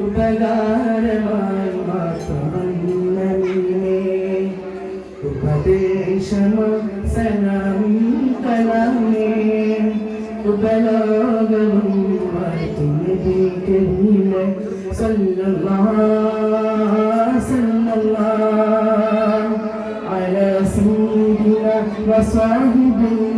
ഉപകാരമായി ഉപദേശമസനം കലമേ ഉപലോകവും സല്ലല്ലാ അല സീദിന വസാഹിബിന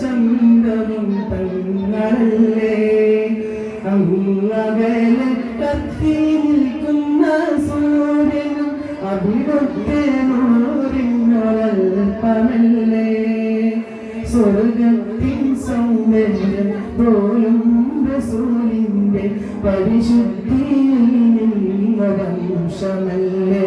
ചന്ദ്രനും തങ്ങളല്ലേ അങ്ങകലെ കത്തി നിൽക്കുന്ന സൂര്യനും അവിടുത്തെ സ്വർഗത്തിൻ സൗന്ദര്യം പോലും റസൂലിന്റെ പരിശുദ്ധിയിൽ നിന്നവംശമല്ലേ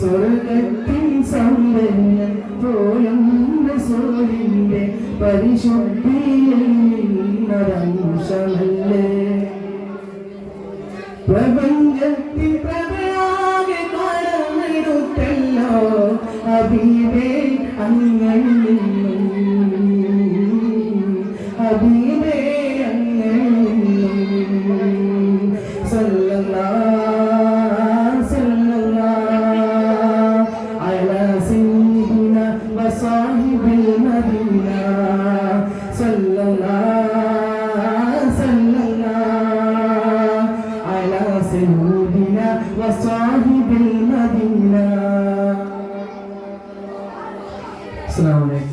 സ്വർഗത്തിൻ സൗന്ദര്യം പോലും റസൂലിന്റെ പരിശുദ്ധിയിൽ നിന്നവംശമല്ലേ പ്രപഞ്ചത്തിൽ അബീബേ അങ്ങനെ അബീബേ അങ്ങനെ സല്ലല്ലാഹ് സല്ലല്ലാഹ് അലാ സയ്യിദിന വസാഹിബിൽ മദീന സല്ലല്ലാഹ് സല്ലല്ലാഹ് അലാ സയ്യിദിന വസാഹിബിൽ আসসালামু আলাইকুম